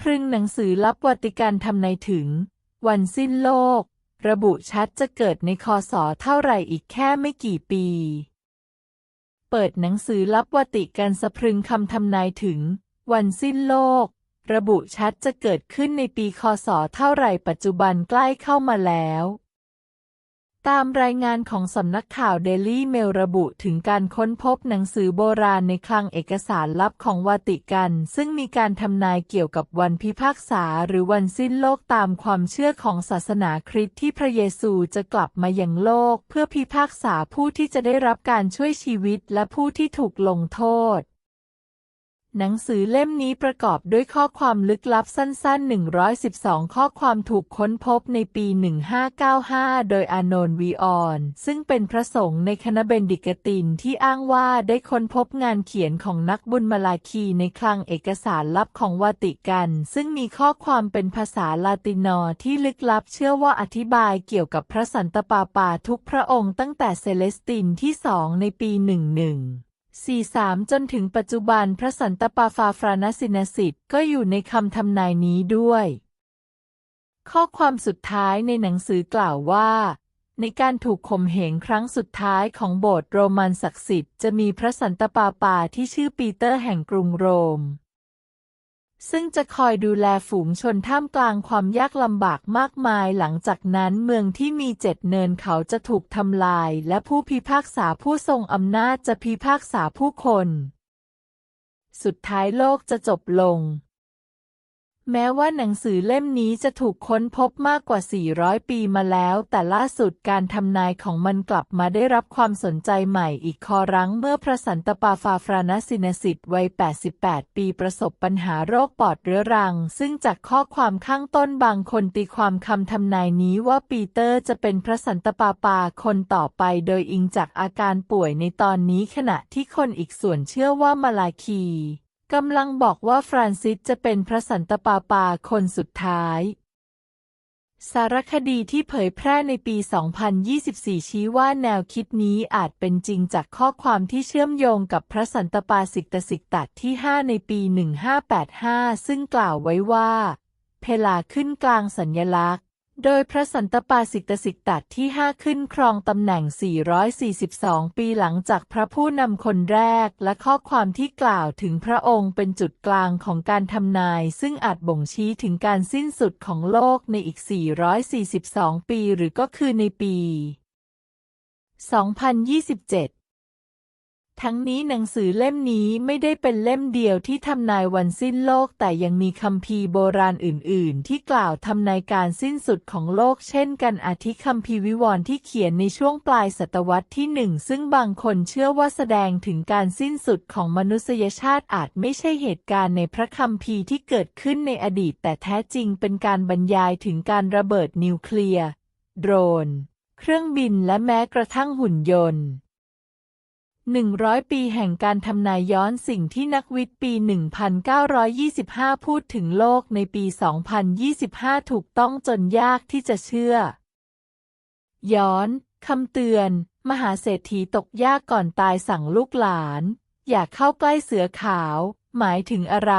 พรึงหนังสือลับวัติกันทำนายถึง วันสิ้นโลก ระบุชัดจะเกิดในคศเท่าไหร่อีกแค่ไม่กี่ปี เปิดหนังสือลับวัติกันสะพรึงคำทำนายถึง วันสิ้นโลก ระบุชัดจะเกิดขึ้นในปีคศเท่าไหร่ปัจจุบันใกล้เข้ามาแล้ว ตามรายงานของสำนักข่าวเดลี่เมลระบุถึงการค้นพบหนังสือโบราณในคลังเอกสารลับของวาติกัน ซึ่งมีการทำนายเกี่ยวกับวันพิพากษาหรือวันสิ้นโลกตามความเชื่อของศาสนาคริสต์ที่พระเยซูจะกลับมายังโลก เพื่อพิพากษาผู้ที่จะได้รับการช่วยชีวิตและผู้ที่ถูกลงโทษ หนังสือเล่มนี้ประกอบด้วยข้อความลึกลับสั้น ๆ 112 ข้อความถูกค้นพบในปี 1595 โดยอานนท์วีออน ซึ่งเป็นพระสงฆ์ในคณะเบนดิกตินที่อ้างว่าได้ค้นพบงานเขียนของนักบุญมาลาคีในคลังเอกสารลับของวาติกัน ซึ่งมีข้อความเป็นภาษาลาตินอที่ลึกลับเชื่อว่าอธิบายเกี่ยวกับพระสันตะปาปาทุกพระองค์ตั้งแต่เซเลสตินที่สองในปี 11 43 จนถึงปัจจุบันพระสันตะปาฟาฟรานสินสิทธิ์ก็อยู่ในคำทำนายนี้ด้วย ข้อความสุดท้ายในหนังสือกล่าวว่า ในการถูกข่มเหงครั้งสุดท้ายของโบสถ์โรมันศักดิ์สิทธิ์จะมีพระสันตะปาปาที่ชื่อปีเตอร์แห่งกรุงโรม ซึ่งจะคอยดูแลฝูงชนท่ามกลางความยากลำบากมากมายหลังจากนั้นเมืองที่มีเจ็ดเนินเขาจะถูกทำลาย และผู้พิพากษาผู้ทรงอำนาจจะพิพากษาผู้คน สุดท้ายโลกจะจบลง แม้ว่าหนังสือเล่มนี้จะถูกค้นพบมากกว่า 400 ปีมาแล้ว แต่ล่าสุดการทำนายของมันกลับมาได้รับความสนใจใหม่อีกครั้งเมื่อพระสันตปาฟาฟรานสินสิทธิ์วัย 88 ปีประสบปัญหาโรคปอดเรื้อรัง ซึ่งจากข้อความข้างต้นบางคนตีความคำทำนายนี้ว่าปีเตอร์จะเป็นพระสันตปาปาคนต่อไปโดยอิงจากอาการป่วยในตอนนี้ขณะที่คนอีกส่วนเชื่อว่ามาลาคี กำลังบอกว่าฟรานซิสจะเป็นพระสันตะปาปาคนสุดท้าย สารคดีที่เผยแพร่ในปี 2024 ชี้ว่าแนวคิดนี้อาจเป็นจริงจากข้อความที่เชื่อมโยงกับพระสันตะปาสิกตสิกตัดที่ 5 ในปี 1585 ซึ่งกล่าวไว้ว่า เพลาขึ้นกลางสัญญลักษณ์ โดยพระสันตปาสิกตสิกตัดที่ 5 ขึ้นครองตำแหน่ง 442 ปีหลังจากพระผู้นำคนแรกและข้อความที่กล่าวถึงพระองค์เป็นจุดกลางของการทำนาย ซึ่งอาจบ่งชี้ถึงการสิ้นสุดของโลกในอีก 442 ปีหรือก็คือในปี 2027 ทั้งนี้หนังสือเล่มนี้ไม่ได้เป็นเล่มเดียวที่ทำนายวันสิ้นโลก แต่ยังมีคัมภีร์โบราณอื่น ๆ ที่กล่าวทำนายการสิ้นสุดของโลก เช่นกันอาทิคัมภีร์วิวรณ์ที่เขียนในช่วงปลายศตวรรษที่หนึ่งซึ่งบางคนเชื่อว่าแสดงถึงการสิ้นสุดของมนุษยชาติอาจไม่ใช่เหตุการณ์ในพระคัมภีร์ที่เกิดขึ้นในอดีต แต่แท้จริงเป็นการบรรยายถึงการระเบิดนิวเคลียร์โดรน เครื่องบินและแม้กระทั่งหุ่นยนต์ 100 ปีแห่งการทำนายย้อนสิ่งที่นักวิทย์ปี 1925 พูดถึงโลกในปี 2025 ถูกต้องจนยากที่จะเชื่อ ย้อนคำเตือน มหาเศรษฐีตกยากก่อนตายสั่งลูกหลาน อย่าเข้าใกล้เสือขาว หมายถึงอะไร